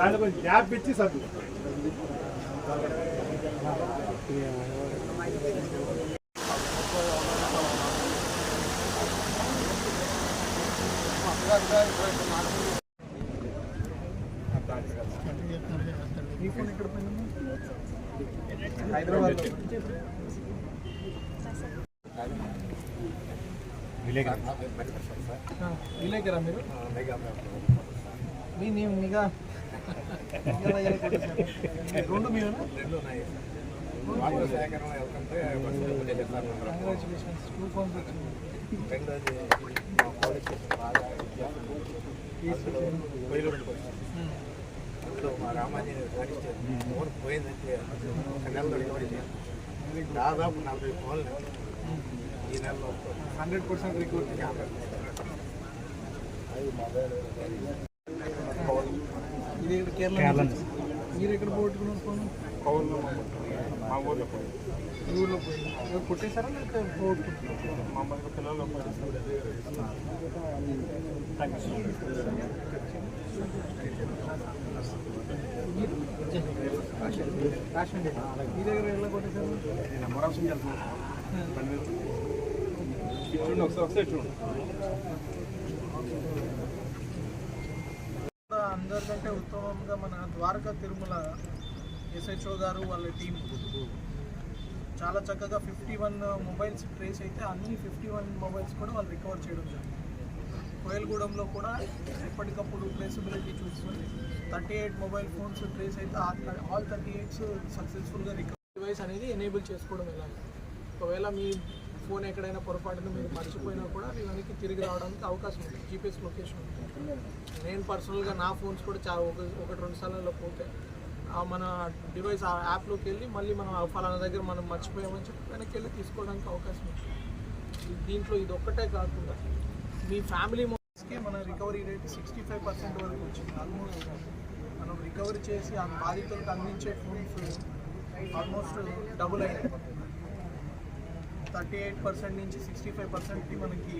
దాంట్లో కొంచెం గ్యాప్ ఇచ్చి సభ్యులు హైదరాబాద్ విలేకరా మీరు? మీ నిఘా నిఘా లయ్యాలి రెండు మీరేనా మా రామాంజనేయ ఫోన్ పోయిందంటే నెలలో దాదాపు నలభై ఫోన్లు ఈ నెలలో హండ్రెడ్ పర్సెంట్ రికవర్ ఇది ఇక్కడ కేరళ నుంచి. మీరు ఎక్కడ పోగొట్టుకున్నారు ఫోన్ మా ఊళ్ళో ఈ ఊర్లో పోయి ఎవరు కొట్టేశారా లేకపోతే పోగొట్టుకుంటున్నారు మీ దగ్గర ఎలా కొట్టేశారు చేస్తున్నాను చూడండి ఒకసారి ఒకసారి చూడండి అందరికంటే ఉత్తమంగా మన ద్వారకా తిరుమల ఎస్హెచ్ఓ గారు వాళ్ళ టీం చాలా చక్కగా ఫిఫ్టీ వన్ మొబైల్స్ ట్రేస్ అయితే అన్ని ఫిఫ్టీ వన్ మొబైల్స్ కూడా వాళ్ళు రికవర్ చేయడం జరిగింది. కోయల్గూడెంలో కూడా ఎప్పటికప్పుడు ట్రేసబిలిటీ చూసుకొని thirty eight mobile phones trace అయితే ఆల్ థర్టీ ఎయిట్స్ సక్సెస్ఫుల్గా రికవర్ డివైస్ అనేది ఎనేబుల్ చేసుకోవడం ఎలా? ఒకవేళ మీ ఫోన్ ఎక్కడైనా పొరపాటున మీరు మర్చిపోయినా కూడా మీ వెనక్కి తిరిగి రావడానికి అవకాశం ఉంది. జీపీఎస్ లొకేషన్ ఉంటుంది నేను పర్సనల్గా నా ఫోన్స్ కూడా చాలా ఒక ఒకటి రెండు సార్లలో పోతే ఆ మన డివైస్ ఆ యాప్లోకి వెళ్ళి మళ్ళీ మనం ఫలానా దగ్గర మనం మర్చిపోయామని చెప్పి వెనక్కి వెళ్ళి తీసుకోవడానికి అవకాశం ఉంది. దీంట్లో ఇది ఒక్కటే కాకుండా మీ ఫ్యామిలీ మెంబర్స్కి మన recovery rate sixty five percent వరకు వచ్చింది. ఆల్మోస్ట్ మనం రికవరీ చేసి ఆ బాధితులకు అందించే ఫోన్స్ ఆల్మోస్ట్ డబుల్ అయినాయి థర్టీ ఎయిట్ పర్సెంట్ నుంచి సిక్స్టీ ఫైవ్ పర్సెంట్కి మనకి